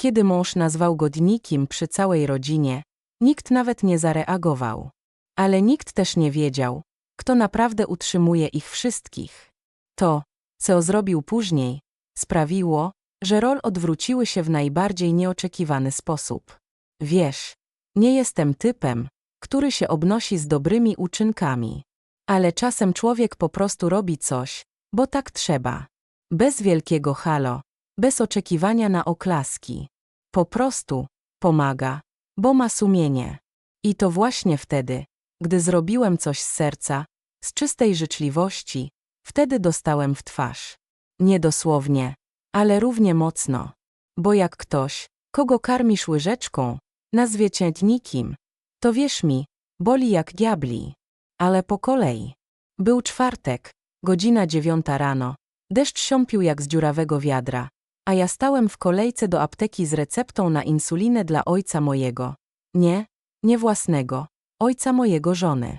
Kiedy mąż nazwał go dnikiem przy całej rodzinie, nikt nawet nie zareagował. Ale nikt też nie wiedział, kto naprawdę utrzymuje ich wszystkich. To, co zrobił później, sprawiło, że rol odwróciły się w najbardziej nieoczekiwany sposób. Wiesz, nie jestem typem, który się obnosi z dobrymi uczynkami. Ale czasem człowiek po prostu robi coś, bo tak trzeba. Bez wielkiego halo, bez oczekiwania na oklaski. Po prostu pomaga, bo ma sumienie. I to właśnie wtedy, gdy zrobiłem coś z serca, z czystej życzliwości, wtedy dostałem w twarz. Nie dosłownie, ale równie mocno. Bo jak ktoś, kogo karmisz łyżeczką, nazwie cię nikim, to wierz mi, boli jak diabli. Ale po kolei. Był czwartek, godzina dziewiąta rano. Deszcz siąpił jak z dziurawego wiadra, a ja stałem w kolejce do apteki z receptą na insulinę dla ojca mojego. Nie, nie własnego, ojca mojego żony.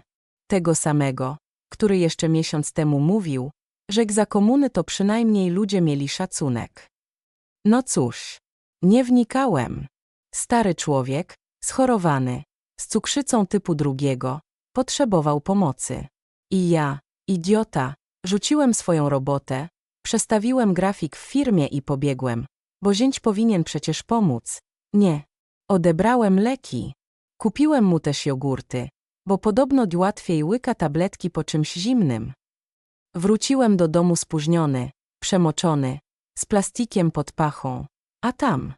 Tego samego, który jeszcze miesiąc temu mówił, że za komuny to przynajmniej ludzie mieli szacunek. No cóż, nie wnikałem. Stary człowiek, schorowany, z cukrzycą typu drugiego, potrzebował pomocy. I ja, idiota, rzuciłem swoją robotę, przestawiłem grafik w firmie i pobiegłem, bo zięć powinien przecież pomóc. Nie. Odebrałem leki. Kupiłem mu też jogurty, bo podobno łatwiej łyka tabletki po czymś zimnym. Wróciłem do domu spóźniony, przemoczony, z plastikiem pod pachą. A tam,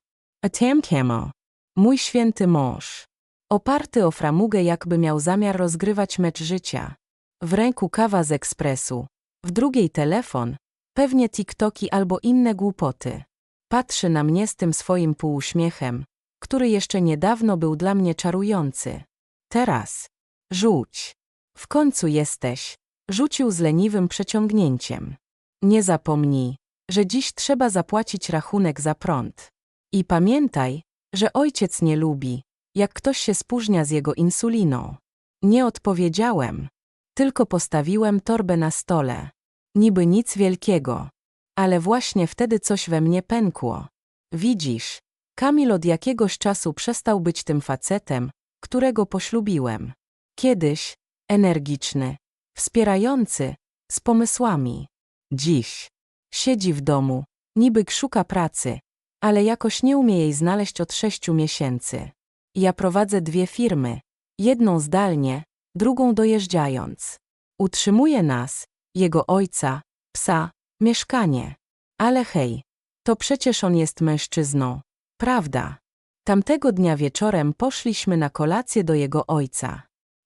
a tam kemo, mój święty mąż. Oparty o framugę jakby miał zamiar rozgrywać mecz życia. W ręku kawa z ekspresu, w drugiej telefon, pewnie TikToki albo inne głupoty. Patrzy na mnie z tym swoim półuśmiechem, który jeszcze niedawno był dla mnie czarujący. Teraz. Rzuć. W końcu jesteś. Rzucił z leniwym przeciągnięciem. Nie zapomnij, że dziś trzeba zapłacić rachunek za prąd. I pamiętaj, że ojciec nie lubi, jak ktoś się spóźnia z jego insuliną. Nie odpowiedziałem, tylko postawiłem torbę na stole. Niby nic wielkiego. Ale właśnie wtedy coś we mnie pękło. Widzisz, Kamil od jakiegoś czasu przestał być tym facetem, którego poślubiłem. Kiedyś, energiczny, wspierający, z pomysłami. Dziś, siedzi w domu, niby szuka pracy, ale jakoś nie umie jej znaleźć od sześciu miesięcy. Ja prowadzę dwie firmy, jedną zdalnie, drugą dojeżdżając. Utrzymuje nas, jego ojca, psa, mieszkanie. Ale hej, to przecież on jest mężczyzną, prawda? Tamtego dnia wieczorem poszliśmy na kolację do jego ojca.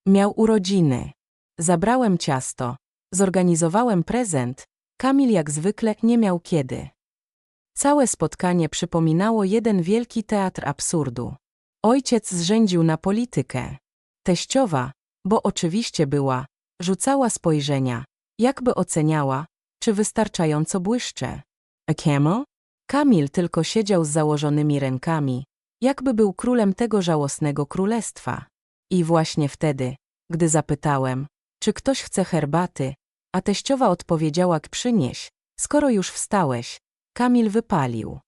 Miał urodziny. Zabrałem ciasto, zorganizowałem prezent, Kamil jak zwykle nie miał kiedy. Całe spotkanie przypominało jeden wielki teatr absurdu. Ojciec zrzędził na politykę. Teściowa, bo oczywiście była, rzucała spojrzenia, jakby oceniała, czy wystarczająco błyszcze. A Kemo? Kamil tylko siedział z założonymi rękami, jakby był królem tego żałosnego królestwa. I właśnie wtedy, gdy zapytałem, czy ktoś chce herbaty, a teściowa odpowiedziała przynieś, skoro już wstałeś, Kamil wypalił.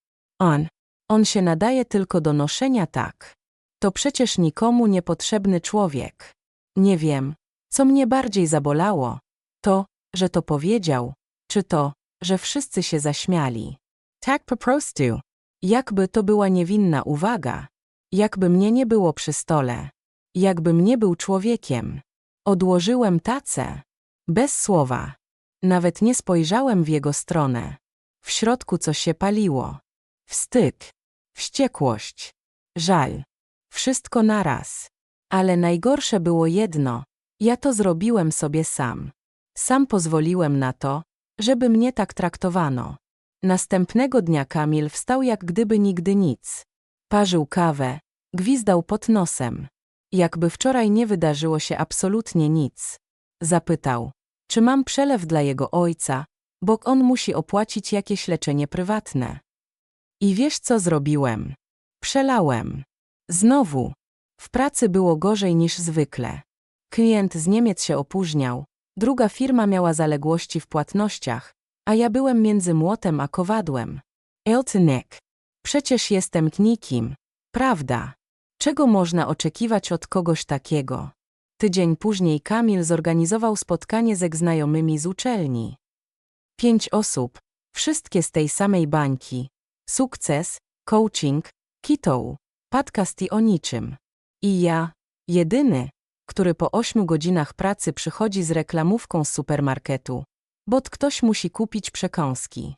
On, on się nadaje tylko do noszenia tak. To przecież nikomu niepotrzebny człowiek. Nie wiem, co mnie bardziej zabolało. To, że to powiedział, czy to, że wszyscy się zaśmiali. Tak po prostu. Jakby to była niewinna uwaga. Jakby mnie nie było przy stole. Jakbym nie był człowiekiem. Odłożyłem tacę. Bez słowa. Nawet nie spojrzałem w jego stronę. W środku coś się paliło. Wstyd. Wściekłość. Żal. Wszystko naraz. Ale najgorsze było jedno. Ja to zrobiłem sobie sam. Sam pozwoliłem na to, żeby mnie tak traktowano. Następnego dnia Kamil wstał jak gdyby nigdy nic. Parzył kawę, gwizdał pod nosem. Jakby wczoraj nie wydarzyło się absolutnie nic. Zapytał, czy mam przelew dla jego ojca, bo on musi opłacić jakieś leczenie prywatne. I wiesz co zrobiłem? Przelałem. Znowu. W pracy było gorzej niż zwykle. Klient z Niemiec się opóźniał, druga firma miała zaległości w płatnościach, a ja byłem między młotem a kowadłem. Eltynek. Przecież jestem nikim. Prawda? Czego można oczekiwać od kogoś takiego? Tydzień później Kamil zorganizował spotkanie ze znajomymi z uczelni. Pięć osób, wszystkie z tej samej bańki. Sukces, coaching, kitou, podcasty o niczym. I ja, jedyny, który po ośmiu godzinach pracy przychodzi z reklamówką z supermarketu, bo ktoś musi kupić przekąski.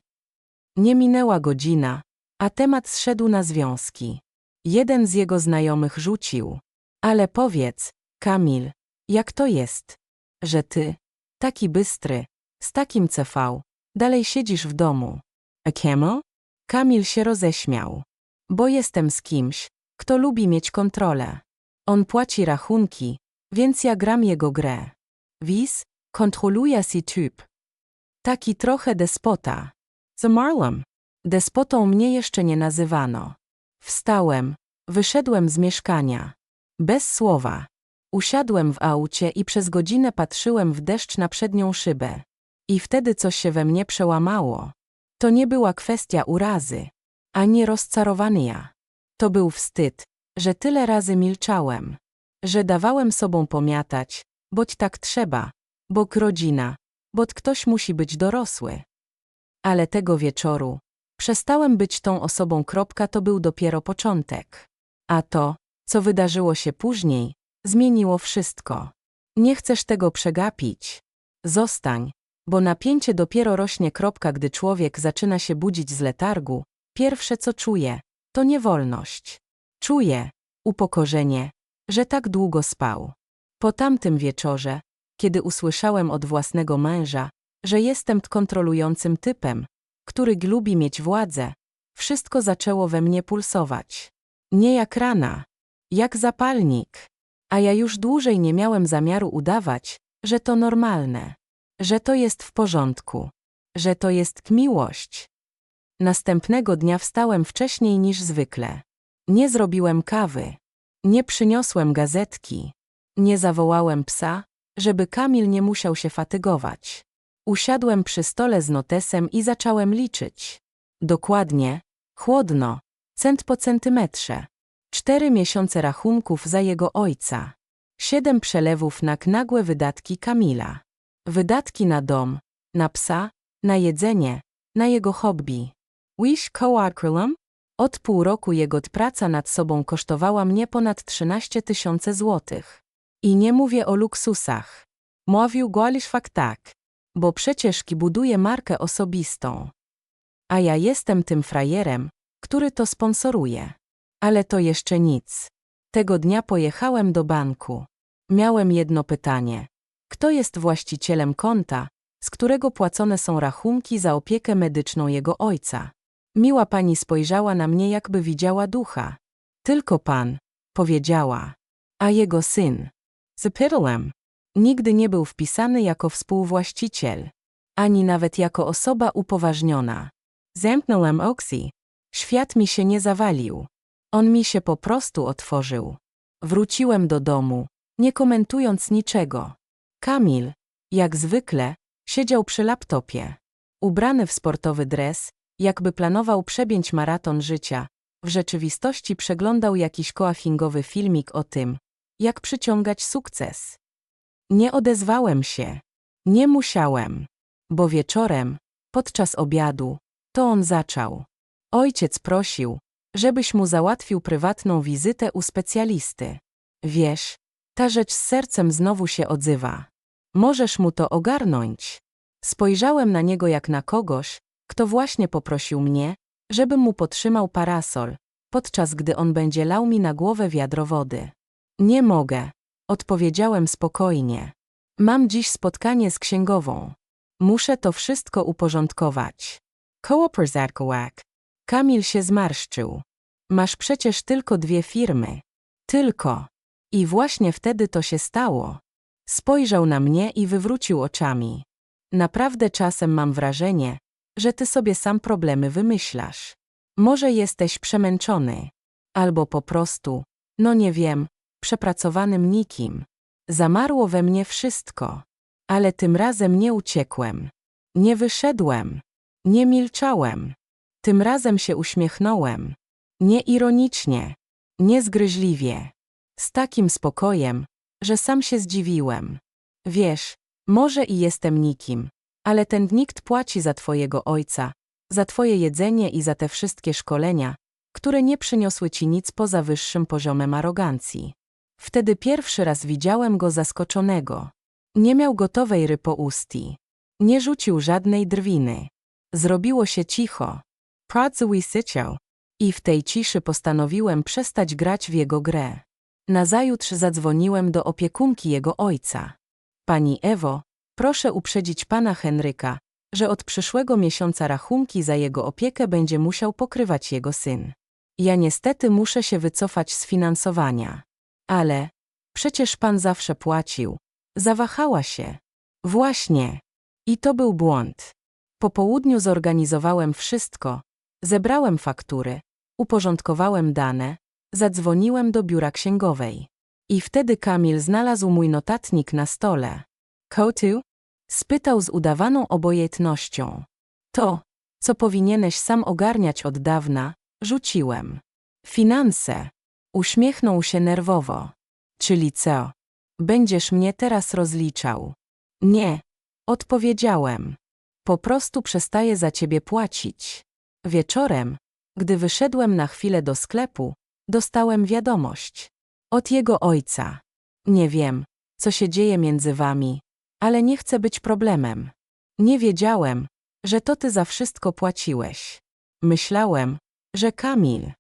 Nie minęła godzina, a temat zszedł na związki. Jeden z jego znajomych rzucił. Ale powiedz, Kamil, jak to jest, że ty, taki bystry, z takim CV, dalej siedzisz w domu. A Kemo? Kamil się roześmiał. Bo jestem z kimś, kto lubi mieć kontrolę. On płaci rachunki, więc ja gram jego grę. Wis, kontroluje si typ. Taki trochę despota. Z Marlem. Despotą mnie jeszcze nie nazywano. Wstałem, wyszedłem z mieszkania. Bez słowa. Usiadłem w aucie i przez godzinę patrzyłem w deszcz na przednią szybę. I wtedy coś się we mnie przełamało. To nie była kwestia urazy, ani rozczarowania. To był wstyd, że tyle razy milczałem, że dawałem sobą pomiatać, boć tak trzeba, bo rodzina, bo ktoś musi być dorosły. Ale tego wieczoru przestałem być tą osobą. Kropka to był dopiero początek. A to, co wydarzyło się później, zmieniło wszystko. Nie chcesz tego przegapić. Zostań, bo napięcie dopiero rośnie. Kropka, gdy człowiek zaczyna się budzić z letargu, pierwsze co czuje, to niewolność. Czuje upokorzenie, że tak długo spał. Po tamtym wieczorze, kiedy usłyszałem od własnego męża, że jestem kontrolującym typem, który lubi mieć władzę, wszystko zaczęło we mnie pulsować. Nie jak rana, jak zapalnik. A ja już dłużej nie miałem zamiaru udawać, że to normalne, że to jest w porządku, że to jest miłość. Następnego dnia wstałem wcześniej niż zwykle. Nie zrobiłem kawy. Nie przyniosłem gazetki. Nie zawołałem psa, żeby Kamil nie musiał się fatygować. Usiadłem przy stole z notesem i zacząłem liczyć. Dokładnie, chłodno, cent po centymetrze. Cztery miesiące rachunków za jego ojca. Siedem przelewów na nagłe wydatki Kamila. Wydatki na dom, na psa, na jedzenie, na jego hobby. Wish Coadcrylam? Od pół roku jego praca nad sobą kosztowała mnie ponad 13 tysięcy złotych. I nie mówię o luksusach. Mówił Golisz fakt tak. Bo przecież buduje markę osobistą. A ja jestem tym frajerem, który to sponsoruje. Ale to jeszcze nic. Tego dnia pojechałem do banku. Miałem jedno pytanie. Kto jest właścicielem konta, z którego płacone są rachunki za opiekę medyczną jego ojca? Miła pani spojrzała na mnie, jakby widziała ducha. Tylko pan, powiedziała. A jego syn. Z. Nigdy nie był wpisany jako współwłaściciel. Ani nawet jako osoba upoważniona. Zamknąłem oksi. Świat mi się nie zawalił. On mi się po prostu otworzył. Wróciłem do domu, nie komentując niczego. Kamil, jak zwykle, siedział przy laptopie. Ubrany w sportowy dres, jakby planował przebięć maraton życia, w rzeczywistości przeglądał jakiś koachingowy filmik o tym, jak przyciągać sukces. Nie odezwałem się. Nie musiałem. Bo wieczorem, podczas obiadu, to on zaczął. Ojciec prosił, żebyś mu załatwił prywatną wizytę u specjalisty. Wiesz, ta rzecz z sercem znowu się odzywa. Możesz mu to ogarnąć. Spojrzałem na niego jak na kogoś, kto właśnie poprosił mnie, żebym mu potrzymał parasol, podczas gdy on będzie lał mi na głowę wiadro wody. Nie mogę, odpowiedziałem spokojnie. Mam dziś spotkanie z księgową. Muszę to wszystko uporządkować. Koło Perzatkołak. Kamil się zmarszczył. Masz przecież tylko dwie firmy. Tylko. I właśnie wtedy to się stało. Spojrzał na mnie i wywrócił oczami. Naprawdę czasem mam wrażenie, że ty sobie sam problemy wymyślasz. Może jesteś przemęczony. Albo po prostu, no nie wiem, przepracowanym nikim. Zamarło we mnie wszystko. Ale tym razem nie uciekłem. Nie wyszedłem. Nie milczałem. Tym razem się uśmiechnąłem. Nie ironicznie, nie zgryźliwie. Z takim spokojem, że sam się zdziwiłem. Wiesz, może i jestem nikim, ale ten nikt płaci za twojego ojca, za twoje jedzenie i za te wszystkie szkolenia, które nie przyniosły ci nic poza wyższym poziomem arogancji. Wtedy pierwszy raz widziałem go zaskoczonego. Nie miał gotowej rypoustii. Nie rzucił żadnej drwiny. Zrobiło się cicho. Pracuj syciał. I w tej ciszy postanowiłem przestać grać w jego grę. Nazajutrz zadzwoniłem do opiekunki jego ojca. Pani Ewo, proszę uprzedzić pana Henryka, że od przyszłego miesiąca rachunki za jego opiekę będzie musiał pokrywać jego syn. Ja niestety muszę się wycofać z finansowania. Ale przecież pan zawsze płacił. Zawahała się. Właśnie. I to był błąd. Po południu zorganizowałem wszystko. Zebrałem faktury, uporządkowałem dane, zadzwoniłem do biura księgowej. I wtedy Kamil znalazł mój notatnik na stole. Kotu? Spytał z udawaną obojętnością. To, co powinieneś sam ogarniać od dawna, rzuciłem. Finanse. Uśmiechnął się nerwowo. Czyli co? Będziesz mnie teraz rozliczał. Nie. Odpowiedziałem. Po prostu przestaję za ciebie płacić. Wieczorem, gdy wyszedłem na chwilę do sklepu, dostałem wiadomość. Od jego ojca. Nie wiem, co się dzieje między wami, ale nie chcę być problemem. Nie wiedziałem, że to ty za wszystko płaciłeś. Myślałem, że Kamil.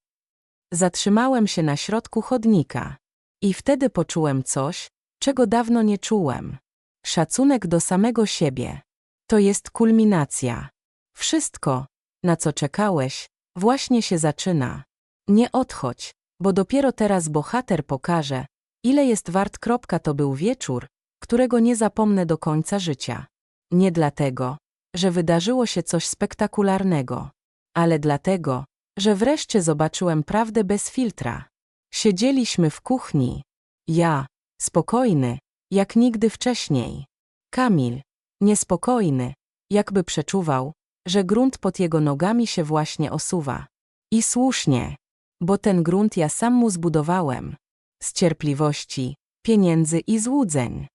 Zatrzymałem się na środku chodnika. I wtedy poczułem coś, czego dawno nie czułem. Szacunek do samego siebie. To jest kulminacja. Wszystko, na co czekałeś, właśnie się zaczyna. Nie odchodź, bo dopiero teraz bohater pokaże, ile jest wart. Kropka to był wieczór, którego nie zapomnę do końca życia. Nie dlatego, że wydarzyło się coś spektakularnego, ale dlatego, że wreszcie zobaczyłem prawdę bez filtra. Siedzieliśmy w kuchni. Ja, spokojny, jak nigdy wcześniej. Kamil, niespokojny, jakby przeczuwał, że grunt pod jego nogami się właśnie osuwa. I słusznie, bo ten grunt ja sam mu zbudowałem. Z cierpliwości, pieniędzy i złudzeń.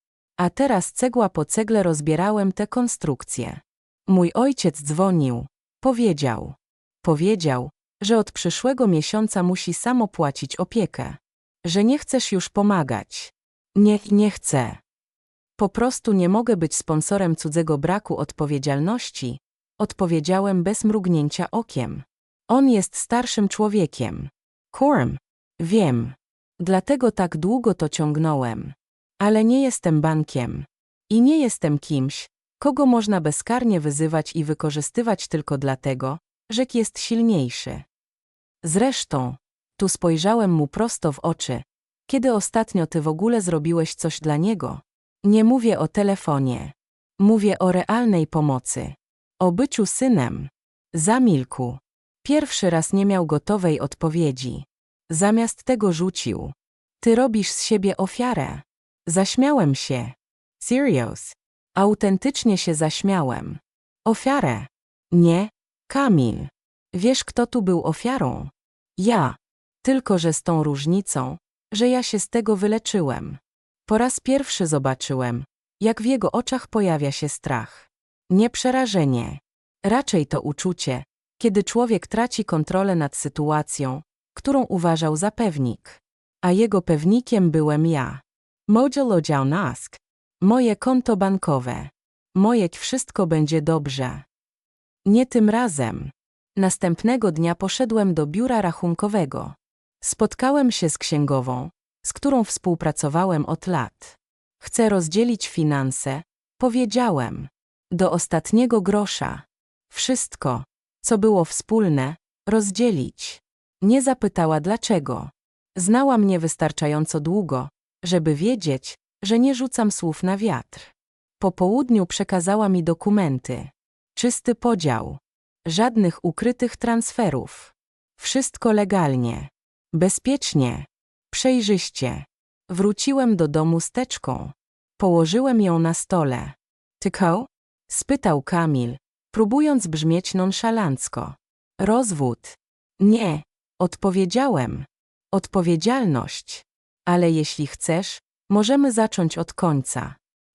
A teraz cegła po cegle rozbierałem te konstrukcje. Mój ojciec dzwonił. Powiedział. Powiedział, że od przyszłego miesiąca musi sam opłacić opiekę. Że nie chcesz już pomagać. Nie, nie chcę. Po prostu nie mogę być sponsorem cudzego braku odpowiedzialności, odpowiedziałem bez mrugnięcia okiem. On jest starszym człowiekiem. Kurm. Wiem. Dlatego tak długo to ciągnąłem. Ale nie jestem bankiem. I nie jestem kimś, kogo można bezkarnie wyzywać i wykorzystywać tylko dlatego, że jest silniejszy. Zresztą, tu spojrzałem mu prosto w oczy. Kiedy ostatnio ty w ogóle zrobiłeś coś dla niego? Nie mówię o telefonie. Mówię o realnej pomocy. O byciu synem. Zamilkł. Pierwszy raz nie miał gotowej odpowiedzi. Zamiast tego rzucił. Ty robisz z siebie ofiarę. Zaśmiałem się. Serious. Autentycznie się zaśmiałem. Ofiarę. Nie, Kamil. Wiesz, kto tu był ofiarą? Ja. Tylko, że z tą różnicą, że ja się z tego wyleczyłem. Po raz pierwszy zobaczyłem, jak w jego oczach pojawia się strach. Nie przerażenie. Raczej to uczucie, kiedy człowiek traci kontrolę nad sytuacją, którą uważał za pewnik. A jego pewnikiem byłem ja. Mojo Nask. Moje konto bankowe. Moje wszystko będzie dobrze. Nie tym razem. Następnego dnia poszedłem do biura rachunkowego. Spotkałem się z księgową, z którą współpracowałem od lat. Chcę rozdzielić finanse, powiedziałem. Do ostatniego grosza. Wszystko, co było wspólne, rozdzielić. Nie zapytała dlaczego. Znała mnie wystarczająco długo, żeby wiedzieć, że nie rzucam słów na wiatr. Po południu przekazała mi dokumenty. Czysty podział. Żadnych ukrytych transferów. Wszystko legalnie. Bezpiecznie. Przejrzyście. Wróciłem do domu z teczką. Położyłem ją na stole. Tyko? spytał Kamil, próbując brzmieć nonszalancko. Rozwód. Nie. Odpowiedziałem. Odpowiedzialność. Ale jeśli chcesz, możemy zacząć od końca.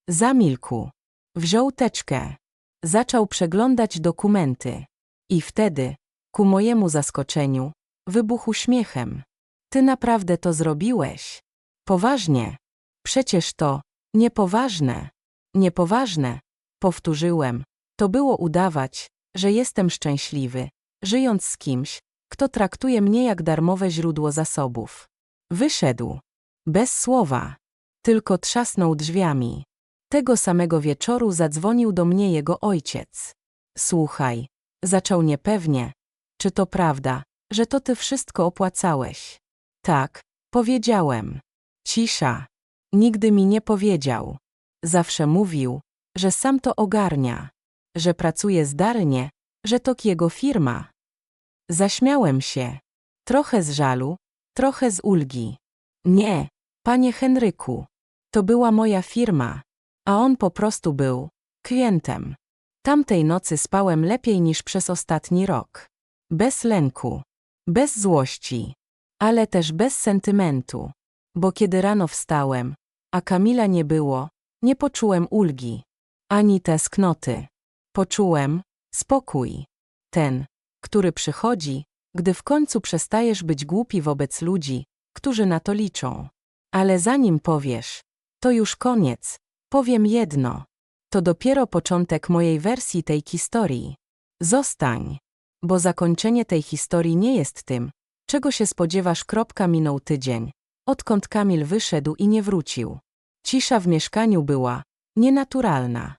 Zamilkł. Wziął teczkę. Zaczął przeglądać dokumenty. I wtedy, ku mojemu zaskoczeniu, wybuchł śmiechem. Ty naprawdę to zrobiłeś? Poważnie. Przecież to niepoważne. Niepoważne. Powtórzyłem. To było udawać, że jestem szczęśliwy, żyjąc z kimś, kto traktuje mnie jak darmowe źródło zasobów. Wyszedł. Bez słowa. Tylko trzasnął drzwiami. Tego samego wieczoru zadzwonił do mnie jego ojciec. Słuchaj, zaczął niepewnie. Czy to prawda, że to ty wszystko opłacałeś? Tak, powiedziałem. Cisza. Nigdy mi nie powiedział. Zawsze mówił, że sam to ogarnia, że pracuje zdarnie, że to jego firma. Zaśmiałem się. Trochę z żalu, trochę z ulgi. Nie, panie Henryku. To była moja firma, a on po prostu był klientem. Tamtej nocy spałem lepiej niż przez ostatni rok. Bez lęku, bez złości, ale też bez sentymentu. Bo kiedy rano wstałem, a Kamila nie było, nie poczułem ulgi, ani tęsknoty. Poczułem spokój. Ten, który przychodzi, gdy w końcu przestajesz być głupi wobec ludzi, którzy na to liczą. Ale zanim powiesz, to już koniec, powiem jedno. To dopiero początek mojej wersji tej historii. Zostań, bo zakończenie tej historii nie jest tym, czego się spodziewasz. Kropka minął tydzień, odkąd Kamil wyszedł i nie wrócił. Cisza w mieszkaniu była nienaturalna.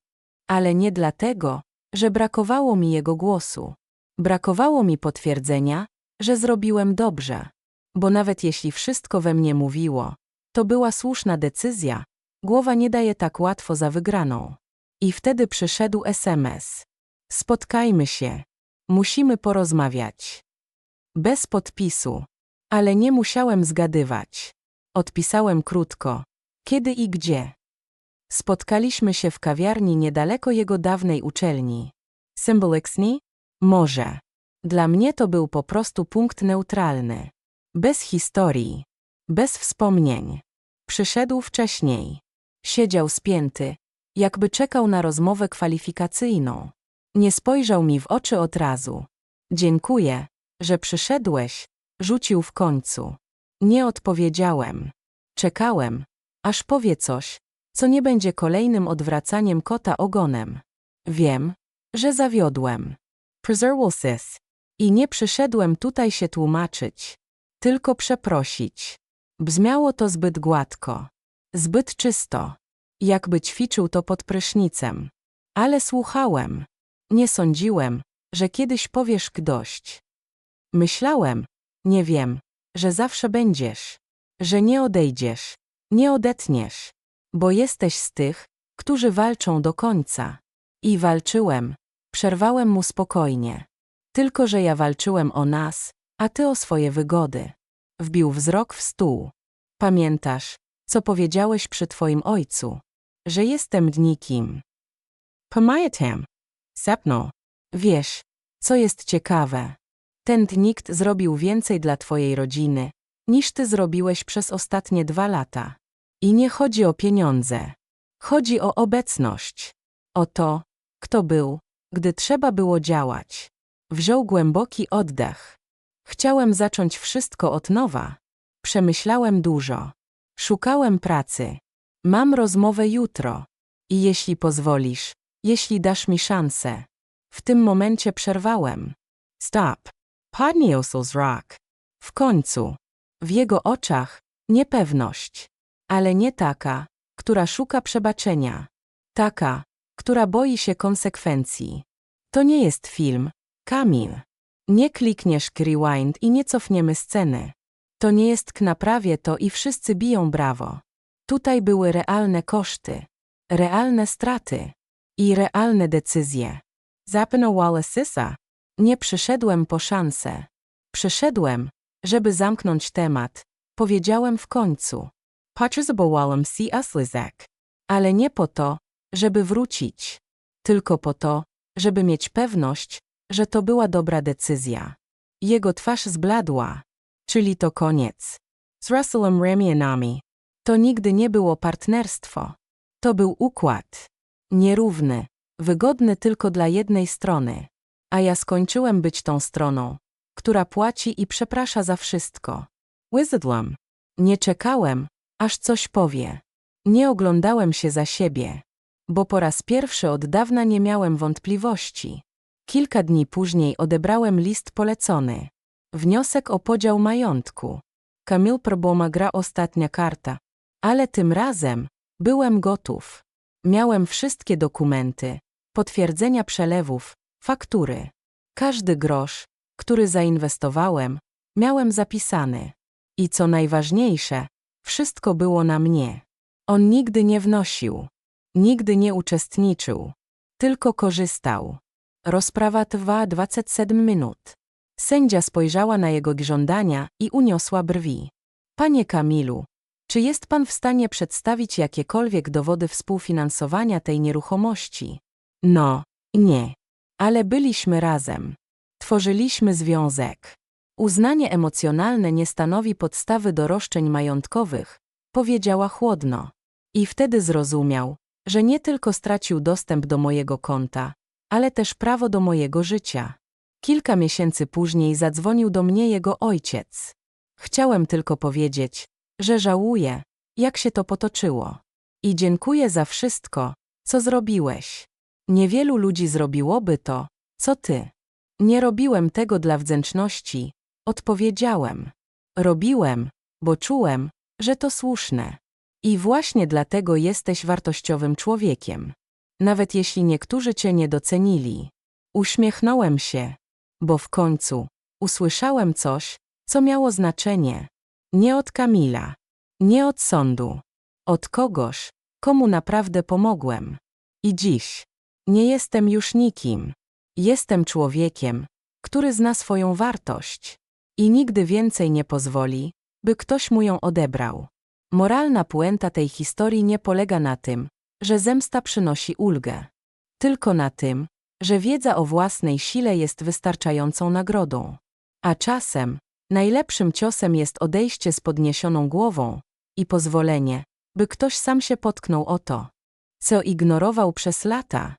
Ale nie dlatego, że brakowało mi jego głosu. Brakowało mi potwierdzenia, że zrobiłem dobrze. Bo nawet jeśli wszystko we mnie mówiło, to była słuszna decyzja, głowa nie daje tak łatwo za wygraną. I wtedy przyszedł SMS. Spotkajmy się. Musimy porozmawiać. Bez podpisu. Ale nie musiałem zgadywać. Odpisałem krótko. Kiedy i gdzie? Spotkaliśmy się w kawiarni niedaleko jego dawnej uczelni. Symboliczny? Może. Dla mnie to był po prostu punkt neutralny. Bez historii. Bez wspomnień. Przyszedł wcześniej. Siedział spięty, jakby czekał na rozmowę kwalifikacyjną. Nie spojrzał mi w oczy od razu. Dziękuję, że przyszedłeś, rzucił w końcu. Nie odpowiedziałem. Czekałem, aż powie coś, co nie będzie kolejnym odwracaniem kota ogonem. Wiem, że zawiodłem. Preserwalsys. I nie przyszedłem tutaj się tłumaczyć, tylko przeprosić. Brzmiało to zbyt gładko, zbyt czysto, jakby ćwiczył to pod prysznicem. Ale słuchałem. Nie sądziłem, że kiedyś powiesz dość. Myślałem, nie wiem, że zawsze będziesz, że nie odejdziesz, nie odetniesz, bo jesteś z tych, którzy walczą do końca. I walczyłem, przerwałem mu spokojnie. Tylko, że ja walczyłem o nas, a ty o swoje wygody. Wbił wzrok w stół. Pamiętasz, co powiedziałeś przy twoim ojcu, że jestem nikim. Pamiętam. Sepno. Wiesz, co jest ciekawe. Ten nikt zrobił więcej dla twojej rodziny, niż ty zrobiłeś przez ostatnie dwa lata. I nie chodzi o pieniądze. Chodzi o obecność. O to, kto był, gdy trzeba było działać. Wziął głęboki oddech. Chciałem zacząć wszystko od nowa. Przemyślałem dużo. Szukałem pracy. Mam rozmowę jutro. I jeśli pozwolisz, jeśli dasz mi szansę. W tym momencie przerwałem. Stop. Podniósł wzrok. W końcu. W jego oczach niepewność. Ale nie taka, która szuka przebaczenia. Taka, która boi się konsekwencji. To nie jest film, Kamil. Nie klikniesz rewind i nie cofniemy sceny. To nie jest k naprawie to i wszyscy biją brawo. Tutaj były realne koszty, realne straty i realne decyzje. Zapnął Wallace'a. Nie przyszedłem po szansę. Przyszedłem, żeby zamknąć temat. Powiedziałem w końcu. Potrzebowałem si aslizek. Ale nie po to, żeby wrócić. Tylko po to, żeby mieć pewność, że to była dobra decyzja. Jego twarz zbladła. Czyli to koniec. Z Russellem Ramionami. To nigdy nie było partnerstwo. To był układ. Nierówny, wygodny tylko dla jednej strony. A ja skończyłem być tą stroną, która płaci i przeprasza za wszystko. Wizardlam. Nie czekałem, aż coś powie. Nie oglądałem się za siebie, bo po raz pierwszy od dawna nie miałem wątpliwości. Kilka dni później odebrałem list polecony. Wniosek o podział majątku. Kamil Proboma gra ostatnia karta. Ale tym razem byłem gotów. Miałem wszystkie dokumenty, potwierdzenia przelewów, faktury. Każdy grosz, który zainwestowałem, miałem zapisany. I co najważniejsze, wszystko było na mnie. On nigdy nie wnosił, nigdy nie uczestniczył, tylko korzystał. Rozprawa trwa 27 minut. Sędzia spojrzała na jego żądania i uniosła brwi. Panie Kamilu, czy jest pan w stanie przedstawić jakiekolwiek dowody współfinansowania tej nieruchomości? No, nie. Ale byliśmy razem. Tworzyliśmy związek. Uznanie emocjonalne nie stanowi podstawy do roszczeń majątkowych, powiedziała chłodno. I wtedy zrozumiał, że nie tylko stracił dostęp do mojego konta, ale też prawo do mojego życia. Kilka miesięcy później zadzwonił do mnie jego ojciec. Chciałem tylko powiedzieć, że żałuję, jak się to potoczyło. I dziękuję za wszystko, co zrobiłeś. Niewielu ludzi zrobiłoby to, co ty. Nie robiłem tego dla wdzięczności, odpowiedziałem. Robiłem, bo czułem, że to słuszne. I właśnie dlatego jesteś wartościowym człowiekiem. Nawet jeśli niektórzy cię nie docenili. Uśmiechnąłem się, bo w końcu usłyszałem coś, co miało znaczenie. Nie od Kamila, nie od sądu, od kogoś, komu naprawdę pomogłem. I dziś nie jestem już nikim. Jestem człowiekiem, który zna swoją wartość i nigdy więcej nie pozwoli, by ktoś mu ją odebrał. Moralna puenta tej historii nie polega na tym, że zemsta przynosi ulgę, tylko na tym, że wiedza o własnej sile jest wystarczającą nagrodą. A czasem najlepszym ciosem jest odejście z podniesioną głową i pozwolenie, by ktoś sam się potknął o to, co ignorował przez lata.